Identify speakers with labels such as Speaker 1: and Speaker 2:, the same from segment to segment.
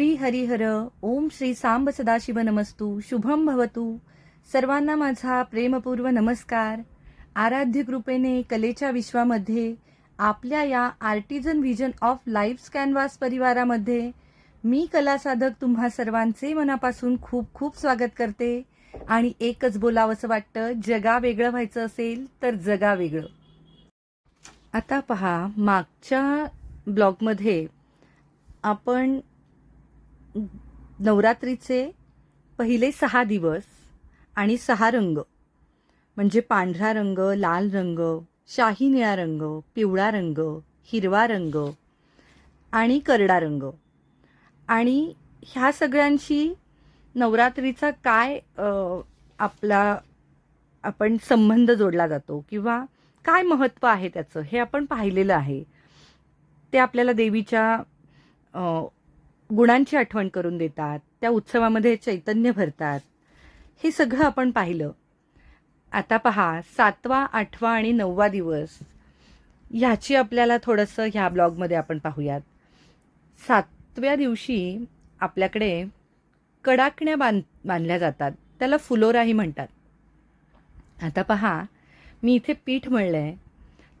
Speaker 1: श्री हरिहर ओम श्री सांब सदाशिव नमस्तू शुभम भवतु. सर्वांना माझा प्रेमपूर्व नमस्कार. आराध्य कृपेने कलेच्या विश्वामध्ये आपल्या या artisan vision of life canvas परिवारामध्ये मी कलासाधक तुम्हा सर्वांचे मनापासून खूप खूप स्वागत करते. आणि एकच बोलावंसं वाटतं जगा वेगळं व्हायचं असेल तर जगा वेगळं. आता पहा मागच्या ब्लॉगमध्ये आपण नवरात्रीचे पहिले सहा दिवस आणि सहा रंग. म्हणजे पांढरा रंग लाल रंग शाही निळा रंग पिवळा रंग हिरवा रंग आणि करडा रंग. आणि ह्या सगळ्यांशी नवरात्रीचा काय आपला आपण संबंध जोडला जातो किंवा काय महत्त्व आहे त्याचं हे आपण पाहिलेलं आहे. ते आपल्याला देवीच्या गुणांची आठवण करून देतात त्या उत्सवामध्ये चैतन्य भरतात. हे सगळं आपण पाहिलं. आता पहा सातवा आठवा आणि नववा दिवस. ह्याची आपल्याला थोडंसं ह्या ब्लॉगमध्ये आपण पाहूयात. सातव्या दिवशी आपल्याकडे कडाकण्या बांध बांधल्या जातात. त्याला फुलोराही म्हणतात. आता पहा मी इथे पीठ मळलं आहे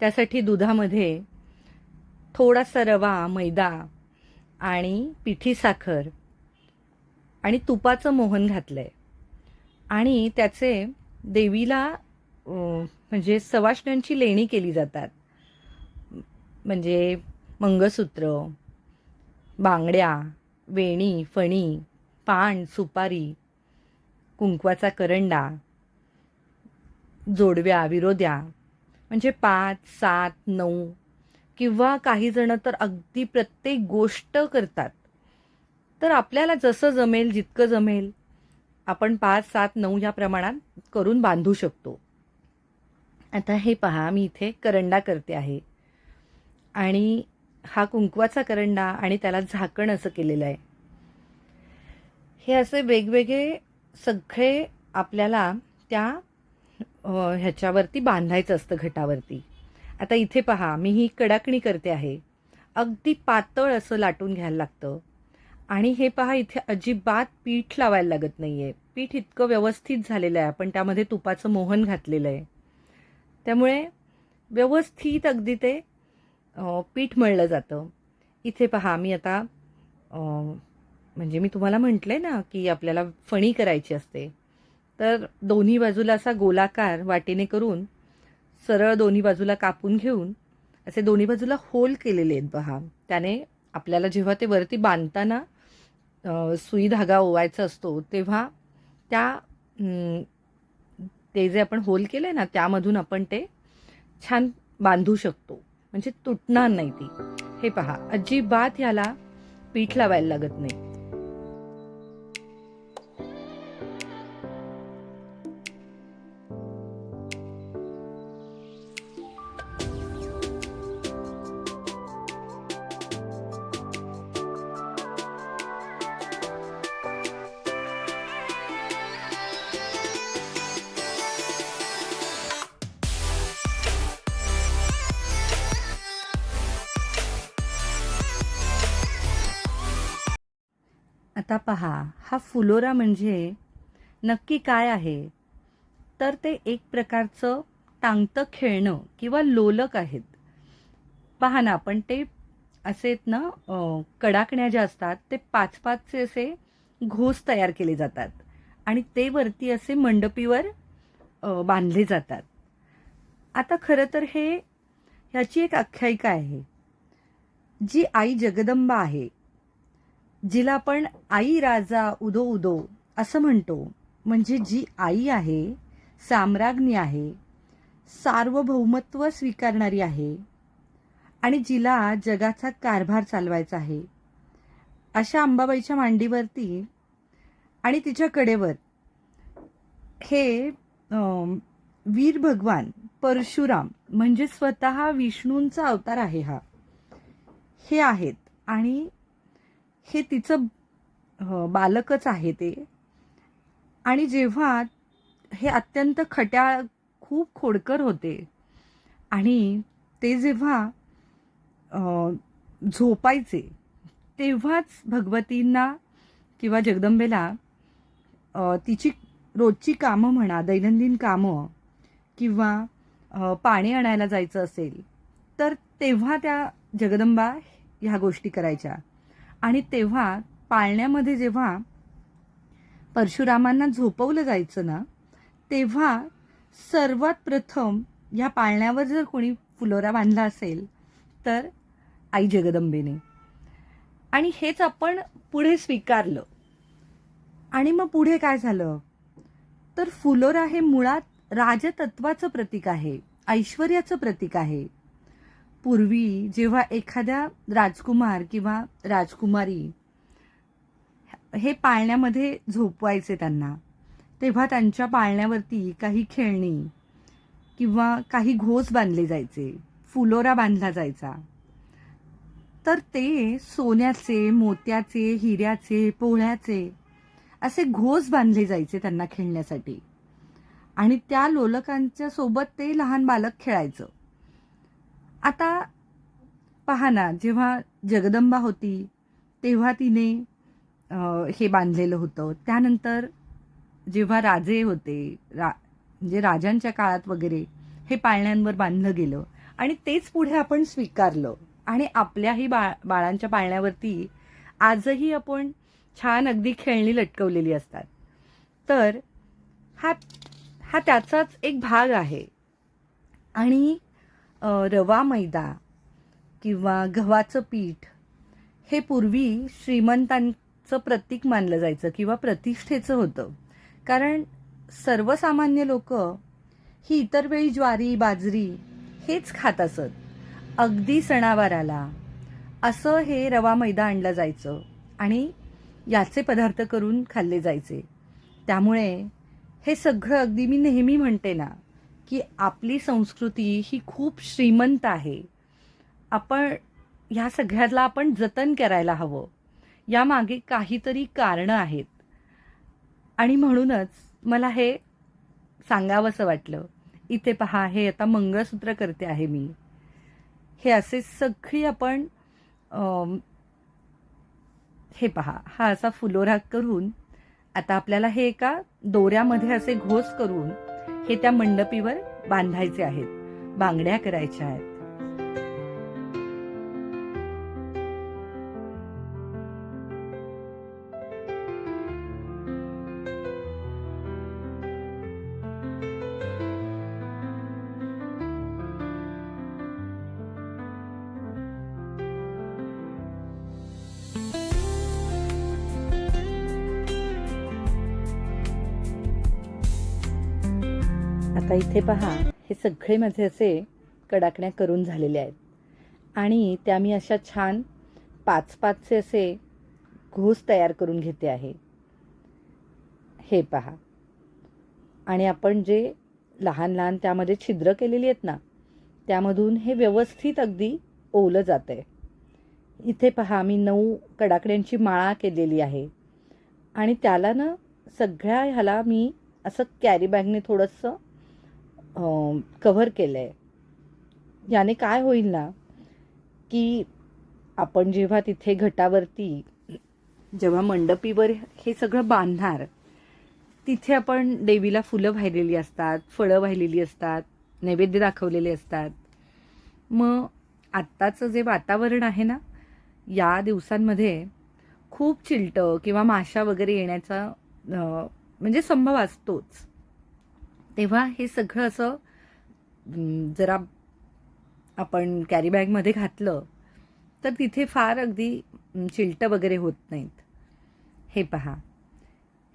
Speaker 1: त्यासाठी दुधामध्ये थोडासा रवा मैदा आणि पिठी साखर आणि तुपाचं मोहन घातलं आहे आणि त्याचे देवीला म्हणजे सवाष्ण्यांची लेणी केली जातात. म्हणजे मंगळसूत्र बांगड्या वेणी फणी पान सुपारी कुंकवाचा करंडा जोडव्या विरोध्या म्हणजे पाच सात नऊ किंवा काही जण तर अगदी प्रत्येक गोष्ट करतात. तर आपल्याला जसं जमेल जितकं जमेल आपण पाच सात नऊ या प्रमाणात करून बांधू शकतो. आता हे पहा मी इथे करंडा करते आहे. आणि हा कुंकवाचा करंडा आणि त्याला झाकण असं केलेलं आहे. हे असे वेगवेगळे सगळे आपल्याला त्या ह्याच्यावरती बांधायचं असतं घटावरती. आता इथे पहा मी ही कडाकणी करते आहे. अगदी पातळ असं लाटून घ्यायला लागतं. आणि हे पहा इथे अजिबात पीठ लावायला लागत नाही आहे पीठ इतकं व्यवस्थित झालेलं आहे. आपण त्यामध्ये तुपाचं मोहन घातलेलं आहे. त्यामुळे व्यवस्थित अगदी ते पीठ मळलं जातं. इथे पहा मी आता म्हणजे मी तुम्हाला म्हटलं आहे ना की आपल्याला फणी करायची असते. तर दोन्ही बाजूला असा गोलाकार वाटेने करून सरळ दोन्ही बाजूला कापून घेऊन असे दोन्ही बाजूला होल केलेले आहेत पहा त्याने आपल्याला जेव्हा ते वरती बांधताना सुई धागा ओवायचा असतो तेव्हा त्या ते जे आपण होल केले ना त्यामधून आपण ते छान बांधू शकतो. म्हणजे तुटणार नाही ती. हे पहा अजिबात ह्याला पीठ लावायला लागत नाही. आता पहा हा फुलोरा म्हणजे नक्की काय आहे? तर ते एक प्रकारचं टांगतं खेळणं किंवा लोलक आहेत. पहा ना आपण ते असे आहेत ना कडाकण्या ज्या असतात ते पाच पाचचे असे घोस तयार केले जातात आणि ते वरती असे मंडपीवर बांधले जातात. आता खरं तर हे ह्याची एक आख्यायिका आहे. जी आई जगदंबा आहे जिला आपण आई राजा उदो उदो असं म्हणतो. म्हणजे जी आई आहे साम्राज्ञी आहे सार्वभौमत्व स्वीकारणारी आहे आणि जिला जगाचा कारभार चालवायचा आहे. अशा अंबाबाईच्या मांडीवरती आणि तिच्या कडेवर हे वीर भगवान परशुराम म्हणजे स्वतः विष्णूंचा अवतार आहे हा. हे आहेत आणि हे तिचं बालकच आहे ते. आणि जेव्हा हे अत्यंत खट्याळ खूप खोडकर होते आणि ते जेव्हा झोपायचे तेव्हाच भगवतींना किंवा जगदंबेला तिची रोजची कामं म्हणा दैनंदिन कामं किंवा पाणी आणायला जायचं असेल तर तेव्हा त्या जगदंबा ह्या गोष्टी करायच्या. आणि तेव्हा पाळण्यामध्ये जेव्हा परशुरामांना झोपवलं जायचं ना तेव्हा सर्वात प्रथम ह्या पाळण्यावर जर कोणी फुलोरा बांधला असेल तर आई जगदंबेने. आणि हेच आपण पुढे स्वीकारलं. आणि मग पुढे काय झालं? तर फुलोरा हे मुळात राजतत्वाचं प्रतीक आहे ऐश्वर्याचं प्रतीक आहे. पूर्वी जेव्हा एखाद्या राजकुमार किंवा राजकुमारी हे पाळण्यामध्ये झोपवायचे त्यांना तेव्हा त्यांच्या पाळण्यावरती काही खेळणी किंवा काही घोस बांधले जायचे फुलोरा बांधला जायचा. तर ते सोन्याचे मोत्याचे हिऱ्याचे पोळ्याचे असे घोस बांधले जायचे त्यांना खेळण्यासाठी. आणि त्या लोलकांच्या सोबत ते लहान बालक खेळायचं. आता पहा ना जेव्हा जगदंबा होती तेव्हा तिने हे बांधलेलं होतं. त्यानंतर जेव्हा राजे होते रा म्हणजे राजांच्या काळात वगैरे हे पाळण्यांवर बांधलं गेलं आणि तेच पुढे आपण स्वीकारलं. आणि आपल्याही बा बाळांच्या पाळण्यावरती आजही आपण छान अगदी खेळणी लटकवलेली असतात. तर हा हा त्याचाच एक भाग आहे. आणि रवा मैदा किंवा गव्हाचं पीठ हे पूर्वी श्रीमंतांचं प्रतीक मानलं जायचं किंवा प्रतिष्ठेचं होतं. कारण सर्वसामान्य लोक ही इतर वेळी ज्वारी बाजरी हेच खात असत. अगदी सणावाराला असं हे रवा मैदा आणलं जायचं आणि याचे पदार्थ करून खाल्ले जायचे. त्यामुळे हे सगळं अगदी मी नेहमी म्हणते ना की आपली संस्कृती ही खूप श्रीमंत आहे. आपण ह्या सगळ्याला आपण जतन करायला हवं. यामागे काहीतरी कारणं आहेत. आणि म्हणूनच मला हे सांगावंसं वाटलं. इथे पहा हे आता मंगळसूत्र करते आहे मी. हे असे सगळी आपण हे पहा हा असा फुलोरा करून आता आपल्याला हे एका दोऱ्यामध्ये असे घोस करून हे त्या मंडपीवर बांधायचे आहेत बांगड्या करायच्या आहेत. आता इथे पहा हे सगळे माझे असे कडाकण्या करून झालेले आहेत. आणि त्या मी अशा छान पाच पाचचे असे घोस तयार करून घेते आहे. हे पहा. आणि आपण जे लहान लहान त्यामध्ये छिद्र केलेली आहेत ना त्यामधून हे व्यवस्थित अगदी ओलं जातं आहे इथे पहा मी नऊ कडाकड्यांची माळा केलेली आहे. आणि त्याला ना सगळ्या ह्याला मी असं कॅरी बॅगने थोडंसं कव्हर केलं आहे याने काय होईल ना की आपण जेव्हा तिथे घटावरती जेव्हा मंडपीवर हे सगळं बांधणार तिथे आपण देवीला फुलं वाहिलेली असतात फळं वाहिलेली असतात नैवेद्य दाखवलेले असतात. मग आत्ताचं जे वातावरण आहे ना या दिवसांमध्ये खूप चिलटं किंवा माशा वगैरे येण्याचा म्हणजे संभव असतोच. तेव्हा हे सगळं असं जरा आपण कॅरी बॅगमध्ये घातलं तर तिथे फार अगदी चिलटं वगैरे होत नाहीत. हे पहा.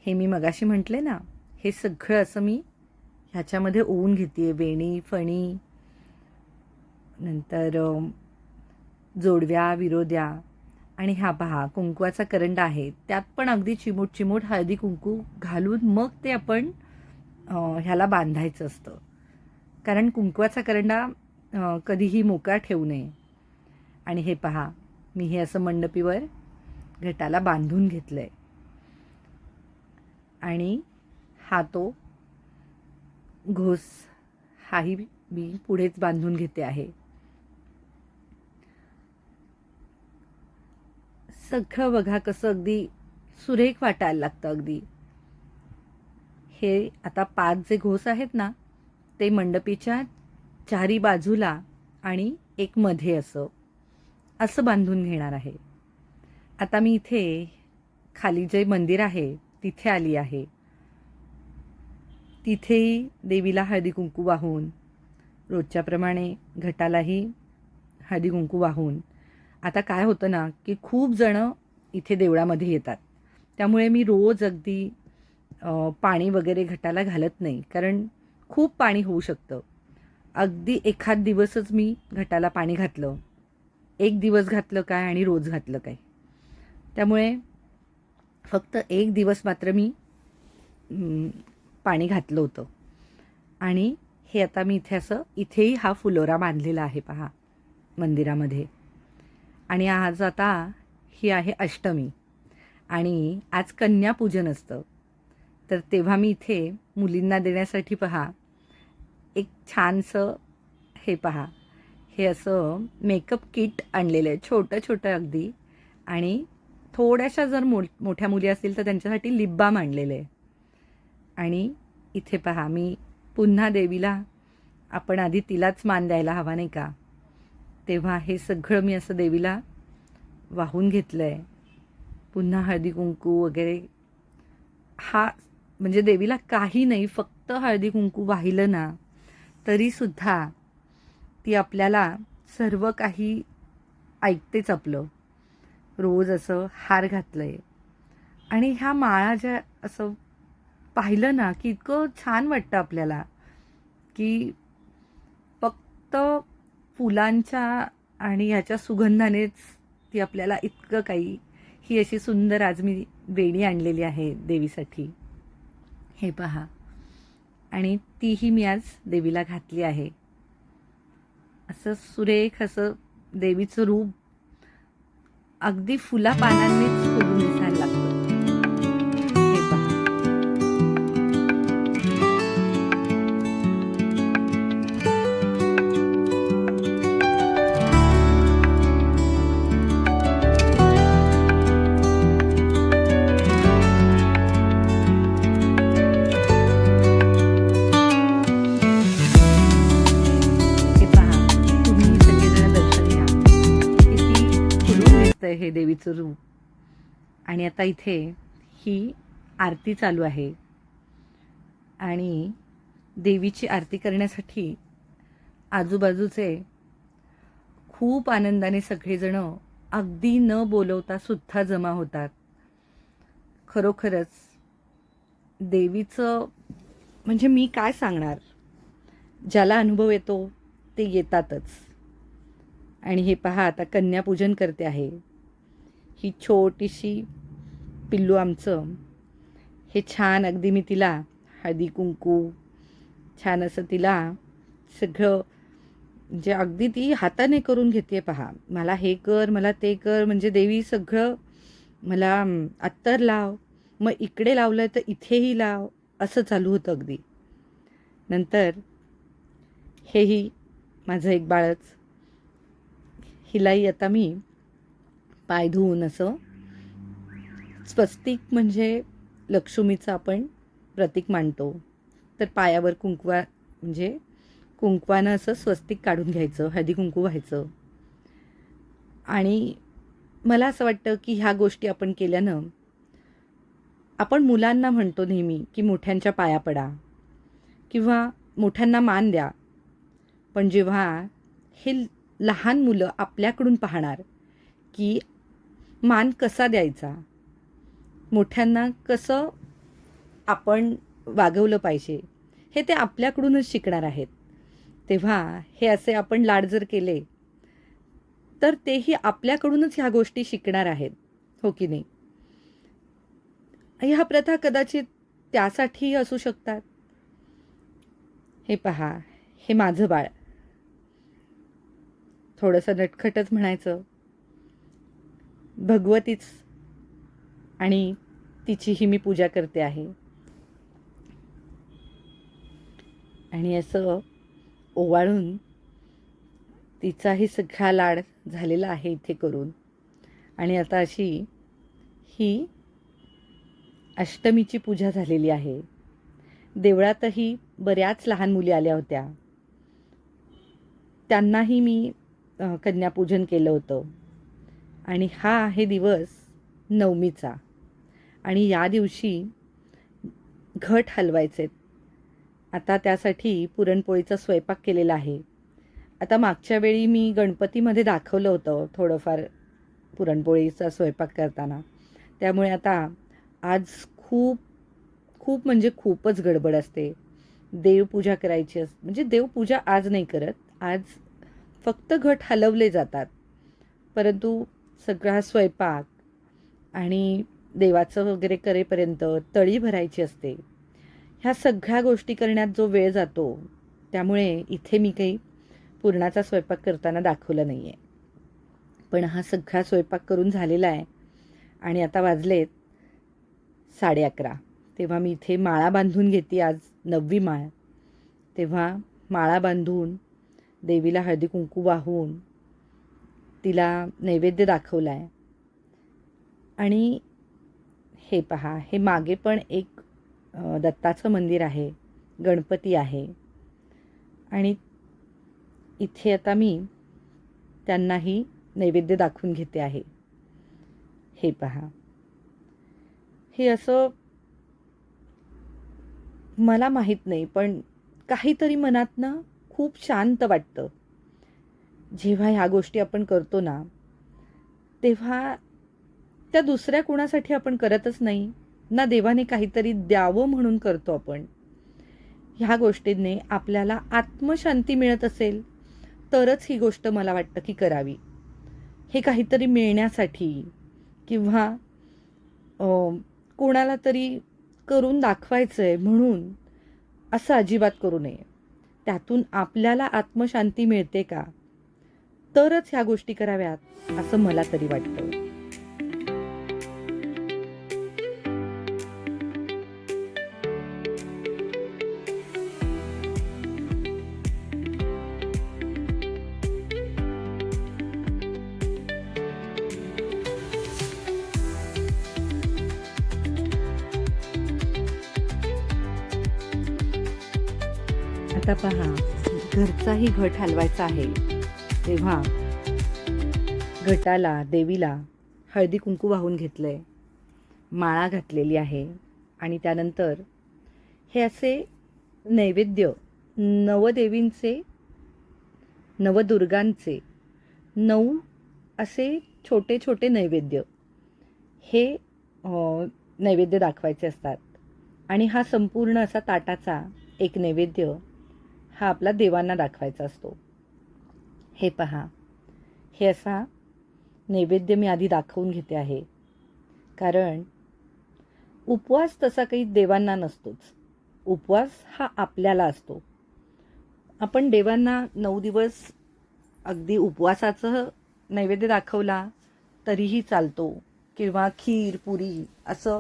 Speaker 1: हे मी मगाशी म्हटले ना हे सगळं असं मी ह्याच्यामध्ये ओवून घेते वेणी फणी नंतर जोडव्या विरोद्या आणि हा पहा कुंकवाचा करंड आहे. त्यात पण अगदी चिमूट चिमूट हळदी कुंकू घालून मग ते आपण ह्याला बांधायचं असतं. कारण कुंकवाचा करंडा कधीही मोकळा ठेवू नये. आणि हे पहा मी हे असं मंडपीवर घटाला बांधून घेतलं आहे आणि हा तो घोस हाही मी पुढेच बांधून घेते आहे. सगळं बघा कसं अगदी सुरेख वाटायला लागतं अगदी. हे आता पाच जे घोस आहेत ना ते मंडपीच्या चारी बाजूला आणि एक मध्ये असं असं बांधून घेणार आहे. आता मी इथे खाली जे मंदिर आहे तिथे आली आहे. तिथेही देवीला हळदी कुंकू वाहून रोजच्याप्रमाणे घटालाही हळदी कुंकू वाहून. आता काय होतं ना की खूप जणं इथे देवळामध्ये येतात. त्यामुळे मी रोज अगदी पाणी वगैरे घटाला घालत नाही. कारण खूप पाणी होऊ शकतं. अगदी एखाद दिवसच मी घटाला पाणी घातलं. एक दिवस घातलं काय आणि रोज घातलं काय. त्यामुळे फक्त एक दिवस मात्र मी पाणी घातलं होतं. आणि हे आता मी इथे असं इथेही हा फुलोरा बांधलेला आहे पहा मंदिरामध्ये. आणि आज आता ही आहे अष्टमी. आणि आज कन्यापूजन असतं. तर तेव्हा मी इथे मुलींना देण्यासाठी पहा. एक छानसं हे पहा. हे असं मेकअप किट आणलेलं आहे छोटं छोटं अगदी. आणि थोड्याशा जर मो मोठ्या मुली असतील तर त्यांच्यासाठी लिप बाम आणलेलं आहे. आणि इथे पहा मी पुन्हा देवीला आपण आधी तिलाच मान द्यायला हवा नाही का? तेव्हा हे सगळं मी असं देवीला वाहून घेतलं आहे पुन्हा हळदी कुंकू वगैरे. हा म्हणजे देवीला काही नाही फक्त हळदी कुंकू वाहिलं ना तरीसुद्धा ती आपल्याला सर्व काही ऐकतेच आपलं. रोज असं हार घातलं आहे आणि ह्या माळा ज्या असं पाहिलं ना की इतकं छान वाटतं आपल्याला की फक्त फुलांच्या आणि ह्याच्या सुगंधानेच ती आपल्याला इतकं काही ही अशी सुंदर आज मी वेणी आणलेली आहे देवीसाठी. हे पहा. आणि तीही मी आज देवीला घातली आहे. असं सुरेख असं देवीचं रूप अगदी फुला पानांनीच फुलून आहे देवीचं रूप. आणि आता इथे ही आरती चालू आहे. आणि देवीची आरती करण्यासाठी आजूबाजूचे खूप आनंदाने सगळेजण अगदी न बोलवता सुद्धा जमा होतात. खरोखरच देवीचं म्हणजे मी काय सांगणार? ज्याला अनुभव येतो ते येतातच. आणि हे पहा आता कन्यापूजन करते आहे. ही छोटीशी पिल्लू आमचं. हे छान अगदी मी तिला हळदी कुंकू छान असं तिला सगळं म्हणजे अगदी ती हाताने करून घेते पहा. मला हे कर मला ते कर म्हणजे देवी सगळं मला अत्तर लाव मग इकडे लावलं तर इथेही लाव असं चालू होतं अगदी. नंतर हेही माझं एक बाळच हिलाही आता मी पाय धुवून असं. स्वस्तिक म्हणजे लक्ष्मीचं आपण प्रतीक मानतो. तर पायावर कुंकवा म्हणजे कुंकवानं असं स्वस्तिक काढून घ्यायचं हळदी कुंकू व्हायचं. आणि मला असं वाटतं की ह्या गोष्टी आपण केल्यानं आपण मुलांना म्हणतो नेहमी की मोठ्यांच्या पाया पडा किंवा मोठ्यांना मान द्या. पण जेव्हा हे लहान मुलं आपल्याकडून पाहणार की मान कसा द्यायचा? मोठ्यांना कसं आपण वागवलं पाहिजे? हे ते आपल्याकडूनच शिकणार आहेत. तेव्हा हे असे आपण लाड जर केले तर तेही आपल्याकडूनच ह्या गोष्टी शिकणार आहेत. हो की नाही? ह्या प्रथा कदाचित त्यासाठीही असू शकतात. हे पहा हे माझं बाळ. थोडंसं नटखटच म्हणायचं. भगवतीच आणि तिचीही मी पूजा करते आहे. आणि असं ओवाळून तिचाही सगळा लाड झालेला आहे इथे करून. आणि आता अशी ही अष्टमीची पूजा झालेली आहे. देवळातही बऱ्याच लहान मुली आल्या होत्या. त्यांनाही मी कन्यापूजन केलं होतं. आणि हा आहे दिवस नवमीचा. आणि या दिवशी घट हलवायचे. आता त्यासाठी पुरणपोळीचा स्वयंपाक केलेला आहे. आता मागच्या वेळी मी गणपतीमध्ये दाखवलं होतं थोडंफार पुरणपोळीचा स्वयंपाक करताना. त्यामुळे आता आज खूप खूप म्हणजे खूपच गडबड असते. देवपूजा करायची अस म्हणजे देवपूजा आज नाही करत आज फक्त घट हलवले जातात. परंतु सगळा स्वयंपाक आणि देवाचं वगैरे करेपर्यंत तळी भरायची असते. ह्या सगळ्या गोष्टी करण्यात जो वेळ जातो त्यामुळे इथे मी काही पुरणाचा स्वयंपाक करताना दाखवला नाही आहे पण हा सगळा स्वयंपाक करून झालेला आहे आणि आता वाजलेत साडे अकरा. तेव्हा मी इथे माळा बांधून घेते आज नववी माळ. तेव्हा माळा बांधून देवीला हळदी कुंकू वाहून तिला नैवेद्य दाखवला आहे आणि हे पहा हे मागे पण एक दत्ताचं मंदिर आहे गणपती आहे. आणि इथे आता मी त्यांनाही नैवेद्य दाखवून घेते आहे. हे पहा. हे असं मला माहीत नाही पण काहीतरी मनातनं खूप शांत वाटतं. जेव्हा ह्या गोष्टी आपण करतो ना तेव्हा त्या दुसऱ्या कुणासाठी आपण करतच नाही. ना देवाने काहीतरी द्यावं म्हणून करतो आपण. ह्या गोष्टींनी आपल्याला आत्मशांती मिळत असेल तरच ही गोष्ट मला वाटतं की करावी. हे काहीतरी मिळण्यासाठी किंवा कोणाला तरी करून दाखवायचं आहे म्हणून असं अजिबात करू नये. त्यातून आपल्याला आत्मशांती मिळते का? तरच ह्या गोष्टी कराव्यात असं मला तरी वाटतं. आता पहा घरचाही घट हलवायचा आहे. तेव्हा घटाला देवीला हळदी कुंकू वाहून आहे माळा घातलेली आहे आणि त्यानंतर हे असे नैवेद्य नवदेवींचे नवदुर्गांचे नऊ असे छोटे छोटे नैवेद्य हे नैवेद्य दाखवायचे असतात. आणि हा संपूर्ण असा ताटाचा एक नैवेद्य हा आपला देवांना दाखवायचा असतो. हे पहा. हे असा नैवेद्य मी आधी दाखवून घेते आहे. कारण उपवास तसा काही देवांना नसतोच. उपवास हा आपल्याला असतो. आपण देवांना नऊ दिवस अगदी उपवासाचं नैवेद्य दाखवला तरीही चालतो किंवा खीर पुरी असं.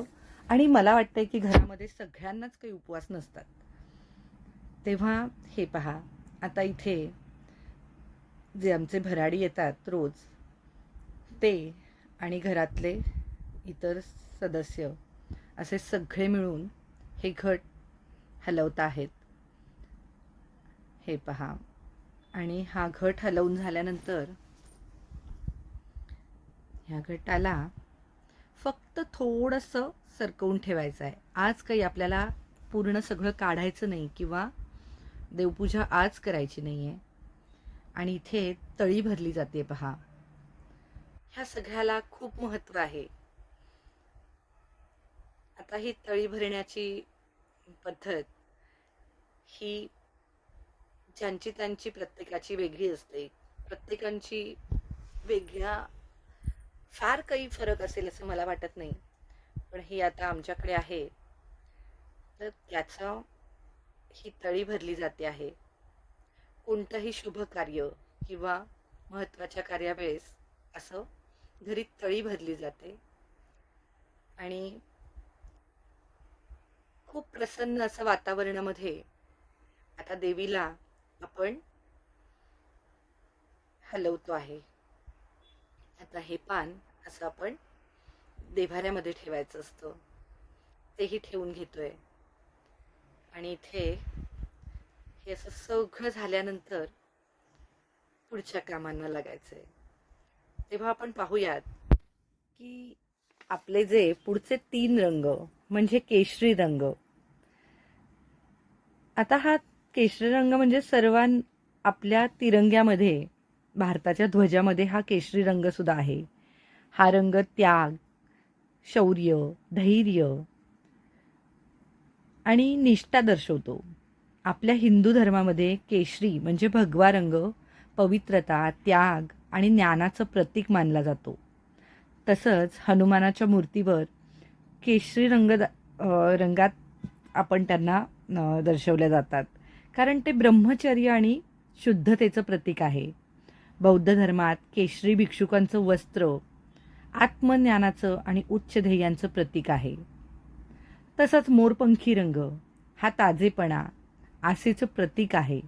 Speaker 1: आणि मला वाटतंय की घरामध्ये सगळ्यांनाच काही उपवास नसतात. तेव्हा हे पहा. आता इथे जे आमचे भराडी येतात रोज ते आणि घरातले इतर सदस्य असे सगळे मिळून हे घट हलवत आहेत. हे पहा. आणि हा घट हलवून झाल्यानंतर ह्या घटाला फक्त थोडंसं सरकवून ठेवायचं आहे. आज काही आपल्याला पूर्ण सगळं काढायचं नाही किंवा देवपूजा आज करायची नाही आहे आणि इथे तळी भरली जाते पहा. ह्या सगळ्याला खूप महत्त्व आहे. आता ही तळी भरण्याची पद्धत ही ज्यांची त्यांची प्रत्येकाची वेगळी असते. प्रत्येकांची वेगळ्या फार काही फरक असेल असं मला वाटत नाही. पण ही आता आमच्याकडे आहे. तर त्याचं ही तळी भरली जाते आहे. कोणतंही शुभ कार्य किंवा महत्त्वाच्या कार्यावेळेस असं घरी तळी भरली जाते. आणि खूप प्रसन्न असं वातावरणामध्ये आता देवीला आपण हलवतो आहे. आता हे पान असं आपण देभाऱ्यामध्ये ठेवायचं असतं. तेही ठेवून घेतोय. आणि इथे हे असं सगळं झाल्यानंतर पुढच्या कामांना लागायचंय. तेव्हा आपण पाहूयात की आपले जे पुढचे तीन रंग म्हणजे केशरी रंग आता हा केशरी रंग म्हणजे सर्वां आपल्या तिरंग्यामध्ये भारताच्या ध्वजामध्ये हा केशरी रंग सुद्धा आहे. हा रंग त्याग शौर्य धैर्य आणि निष्ठा दर्शवतो. आपल्या हिंदू धर्मामध्ये केशरी म्हणजे भगवा रंग पवित्रता त्याग आणि ज्ञानाचं प्रतीक मानला जातो. तसंच हनुमानाच्या मूर्तीवर केशरी रंग रंगात आपण त्यांना दर्शवल्या जातात. कारण ते ब्रह्मचर्य आणि शुद्धतेचं प्रतीक आहे. बौद्ध धर्मात केशरी भिक्षुकांचं वस्त्र आत्मज्ञानाचं आणि उच्च ध्येयांचं प्रतीक आहे. तसंच मोरपंखी रंग हा ताजेपणा आसेचं प्रतीक आहे.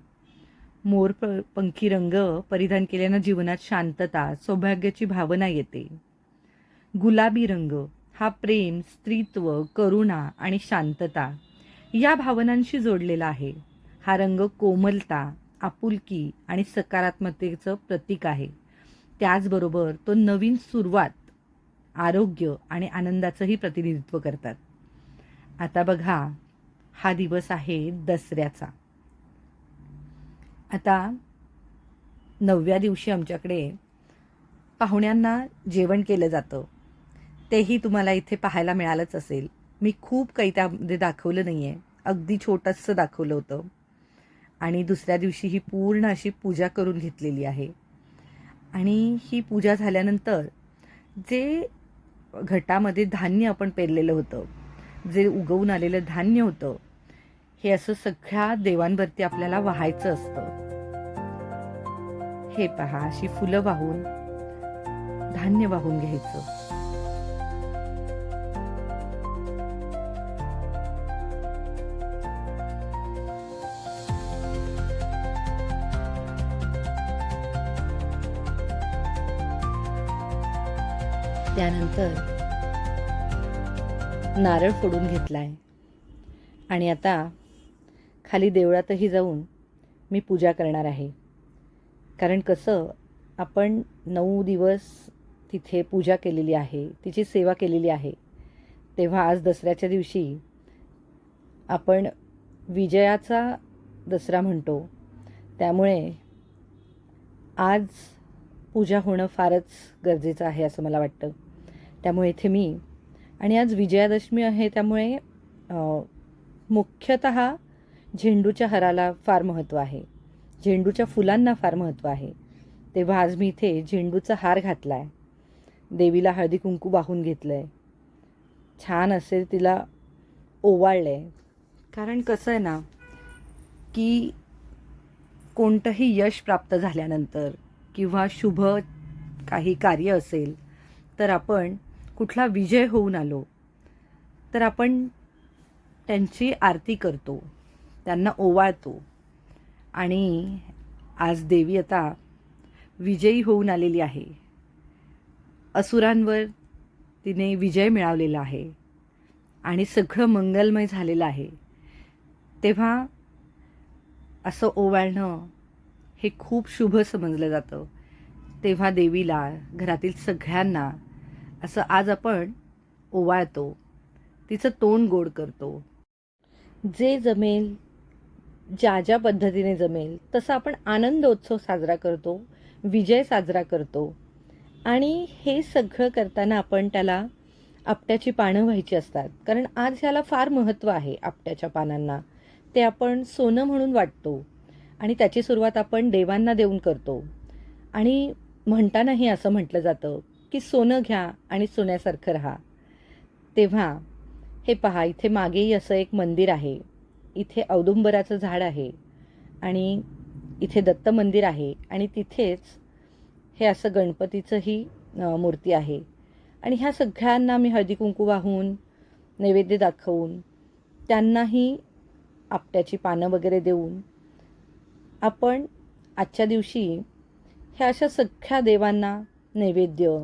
Speaker 1: मोर प- पंखी रंग परिधान केल्यानं जीवनात शांतता सौभाग्याची भावना येते. गुलाबी रंग हा प्रेम स्त्रीत्व करुणा आणि शांतता या भावनांशी जोडलेला आहे. हा रंग कोमलता आपुलकी आणि सकारात्मकतेचं प्रतीक आहे. त्याचबरोबर तो नवीन सुरुवात आरोग्य आणि आनंदाचंही प्रतिनिधित्व करतात. आता बघा हा दिवस आहे दसऱ्याचा. आता नवव्या दिवशी आमच्याकडे पाहुण्यांना जेवण केलं जातं. तेही तुम्हाला इथे पाहायला मिळालंच असेल. मी खूप काही त्यामध्ये दाखवलं नाही आहे अगदी छोटंसं दाखवलं होतं. आणि दुसऱ्या दिवशी ही पूर्ण अशी पूजा करून घेतलेली आहे. आणि ही पूजा झाल्यानंतर जे घटामध्ये धान्य आपण पेरलेलं होतं जे उगवून आलेलं धान्य होतं हे असं सगळ्या देवांवरती आपल्याला वाहायचं असतं. हे पहा अशी फुलं वाहून धान्य वाहून घ्यायचं. त्यानंतर नारळ फोडून घेतलाय. आणि आता खाली देवळातही जाऊन मी पूजा करणार आहे. कारण कसं आपण नऊ दिवस तिथे पूजा केलेली आहे तिची सेवा केलेली आहे तेव्हा आज दसऱ्याच्या दिवशी आपण विजयाचा दसरा म्हणतो. त्यामुळे आज पूजा होणं फारच गरजेचं आहे असं मला वाटतं. त्यामुळे इथे मी आणि आज विजयादशमी आहे त्यामुळे मुख्यतः झेंडूच्या हाराला फार महत्त्व आहे. झेंडूच्या फुलांना फार महत्त्व आहे. तेव्हा आज मी इथे झेंडूचा हार घातला आहे देवीला हळदी कुंकू वाहून घेतलं आहे छान असे तिला ओवाळलं आहे कारण कसं आहे ना की कोणतंही यश प्राप्त झाल्यानंतर किंवा शुभ काही कार्य असेल तर आपण कुठला विजय होऊन आलो तर आपण त्यांची आरती करतो. त्यांना ओवाळतो. आणि आज देवी आता विजयी होऊन आलेली आहे. असुरांवर तिने विजय मिळवलेला आहे. आणि सगळं मंगलमय झालेलं आहे. तेव्हा असं ओवाळणं हे खूप शुभ समजलं जातं. तेव्हा देवीला घरातील सगळ्यांना असं आज आपण ओवाळतो. तिचं तोंड गोड करतो. जे जमेल ज्या ज्या पद्धतीने जमेल तसं आपण आनंदोत्सव साजरा करतो विजय साजरा करतो. आणि हे सगळं करताना आपण त्याला आपट्याची पानं व्हायची असतात. कारण आज ह्याला फार महत्त्व आहे आपट्याच्या पानांना. ते आपण सोनं म्हणून वाटतो. आणि त्याची सुरुवात आपण देवांना देऊन करतो. आणि म्हणतानाही असं म्हटलं जातं की सोनं घ्या आणि सोन्यासारखं राहा. तेव्हा हे पहा इथे मागेही असं एक मंदिर आहे. इथे औदुंबराचं झाड आहे आणि इथे दत्त मंदिर आहे आणि तिथेच हे असं गणपतीचंही मूर्ती आहे. आणि ह्या सगळ्यांना मी हळदी कुंकू वाहून नैवेद्य दाखवून त्यांनाही आपट्याची पानं वगैरे देऊन आपण आजच्या दिवशी ह्या अशा सगळ्या देवांना नैवेद्य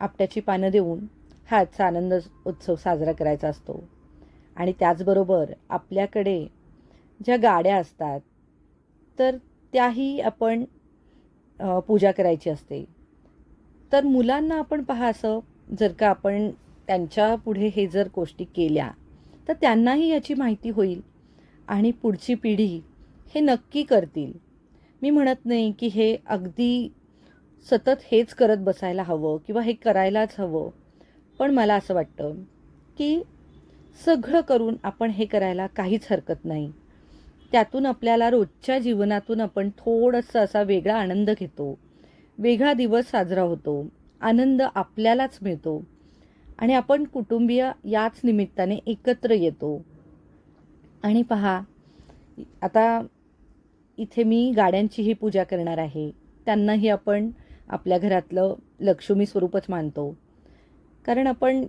Speaker 1: आपट्याची पानं देऊन हा आजचा आनंद उत्सव साजरा करायचा असतो. आणि त्याचबरोबर आपल्याकडे ज्या गाड्या असतात तर त्याही आपण पूजा करायची असते. तर मुलांना आपण पहा असं जर का आपण त्यांच्या पुढे हे जर गोष्टी केल्या तर त्यांनाही याची माहिती होईल आणि पुढची पिढी हे नक्की करतील. मी म्हणत नाही की हे अगदी सतत हेच करत बसायला हवं किंवा हे करायलाच हवं पण मला असं वाटतं की सगळं करून आपण हे करायला काहीच हरकत नाही. त्यातून आपल्याला रोजच्या जीवनातून आपण थोडंसं असा वेगळा आनंद घेतो. वेगळा दिवस साजरा होतो. आनंद आपल्यालाच मिळतो. आणि आपण कुटुंबीय याच निमित्ताने एकत्र येतो. आणि पहा आता इथे मी गाड्यांचीही पूजा करणार आहे. त्यांनाही आपण आपल्या घरातलं लक्ष्मी स्वरूपच मानतो. कारण आपण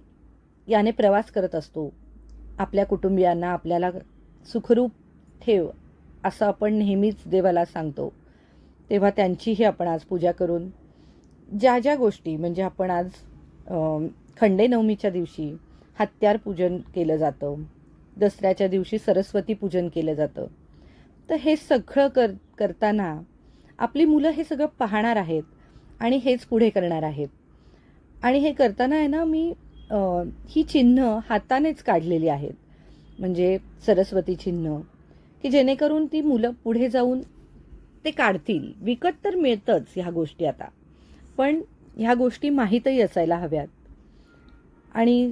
Speaker 1: याने प्रवास करत असतो. आपल्या कुटुंबियांना आपल्याला सुखरूप ठेव असं आपण नेहमीच देवाला सांगतो. तेव्हा त्यांचीही आपण आज पूजा करून ज्या ज्या गोष्टी म्हणजे आपण आज खंडेनवमीच्या दिवशी हत्यार पूजन केलं जातं दसऱ्याच्या दिवशी सरस्वती पूजन केलं जातं तर हे सगळं कर करताना आपली मुलं हे सगळं पाहणार आहेत आणि हेच पुढे करणार आहेत. आणि हे करताना आहे ना मी ही चिन्ह हातानेच काढलेली आहेत. म्हणजे सरस्वती चिन्ह की जेणेकरून ती मुलं पुढे जाऊन ते काढतील. विकत तर मिळतंच ह्या गोष्टी आता. पण ह्या गोष्टी माहीतही असायला हव्यात. आणि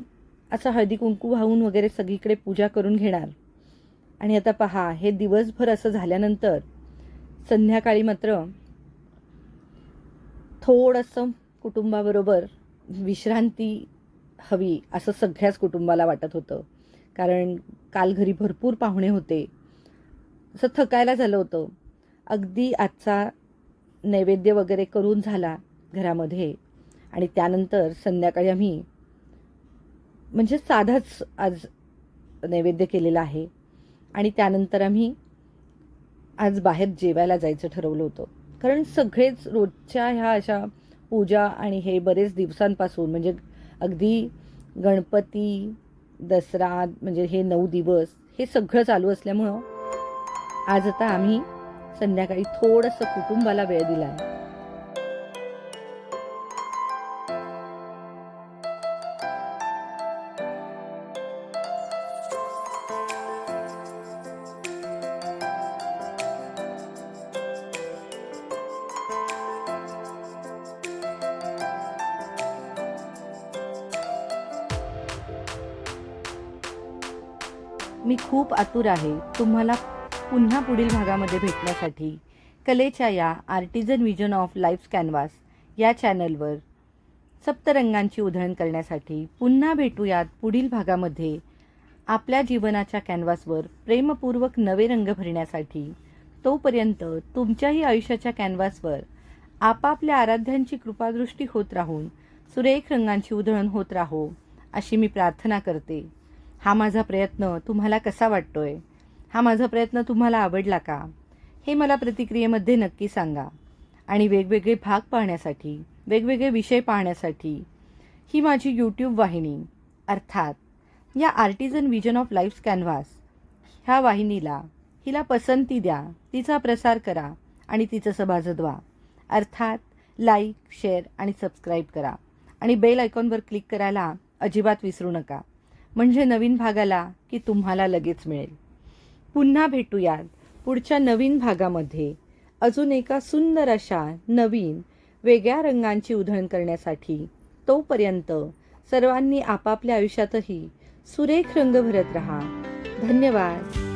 Speaker 1: असं हळदी कुंकू वाहून वगैरे सगळीकडे पूजा करून घेणार. आणि आता पहा हे दिवसभर असं झाल्यानंतर संध्याकाळी मात्र थोडंसं कुटुंबाबरोबर विश्रांती हवी असं सगळ्याच कुटुंबाला वाटत होतं. कारण काल घरी भरपूर पाहुणे होते. असं थकायला झालं होतं. अगदी आजचा नैवेद्य वगैरे करून झाला घरामध्ये. आणि त्यानंतर संध्याकाळी आम्ही म्हणजे साधाच आज नैवेद्य केलेला आहे. आणि त्यानंतर आम्ही आज बाहेर जेवायला जायचं ठरवलं होतं. कारण सगळेच रोजच्या ह्या अशा पूजा आणि हे बरेच दिवसांपासून म्हणजे अगदी गणपती दसरा म्हणजे हे नऊ दिवस हे सगळं चालू असल्यामुळं आज आता आम्ही संध्याकाळी थोडंसं कुटुंबाला वेळ दिला आहे आतुर आहे. तुम्हाला पुन्हा पुढील भागामध्ये भेटण्यासाठी कलेच्या या artisan vision of life canvas या चॅनलवर सप्तरंगांची उधळण करण्यासाठी पुन्हा भेटूयात पुढील भागामध्ये. आपल्या जीवनाच्या कॅनव्हासवर प्रेमपूर्वक नवे रंग भरण्यासाठी. तोपर्यंत तुमच्याही आयुष्याच्या कॅनव्हासवर आपापल्या आराध्यांची कृपादृष्टी होत राहून सुरेख रंगांची उधळण होत राहो अशी मी प्रार्थना करते. हा माझा प्रयत्न तुम्हाला कसा वाटतोय? हा माझा प्रयत्न तुम्हाला आवडला का? हे मला प्रतिक्रियेमध्ये नक्की सांगा. आणि वेगवेगळे भाग पाहण्यासाठी वेगवेगळे विषय पाहण्यासाठी ही माझी यूट्यूब वाहिनी अर्थात या artisan vision of life canvas ह्या वाहिनीला हिला पसंती द्या तिचा प्रसार करा आणि तिचं सभासद व्हा. अर्थात लाईक शेअर आणि सबस्क्राईब करा. आणि बेल आयकॉनवर क्लिक करायला अजिबात विसरू नका. म्हणजे नवीन भागाला की तुम्हाला लगेच मिळेल. पुन्हा भेटूयात पुढच्या नवीन भागामध्ये. अजून एका सुंदर अशा नवीन वेगळ्या रंगांची उधळण करण्यासाठी तोपर्यंत सर्वांनी आपापल्या आयुष्यातही सुरेख रंग भरत राहा. धन्यवाद.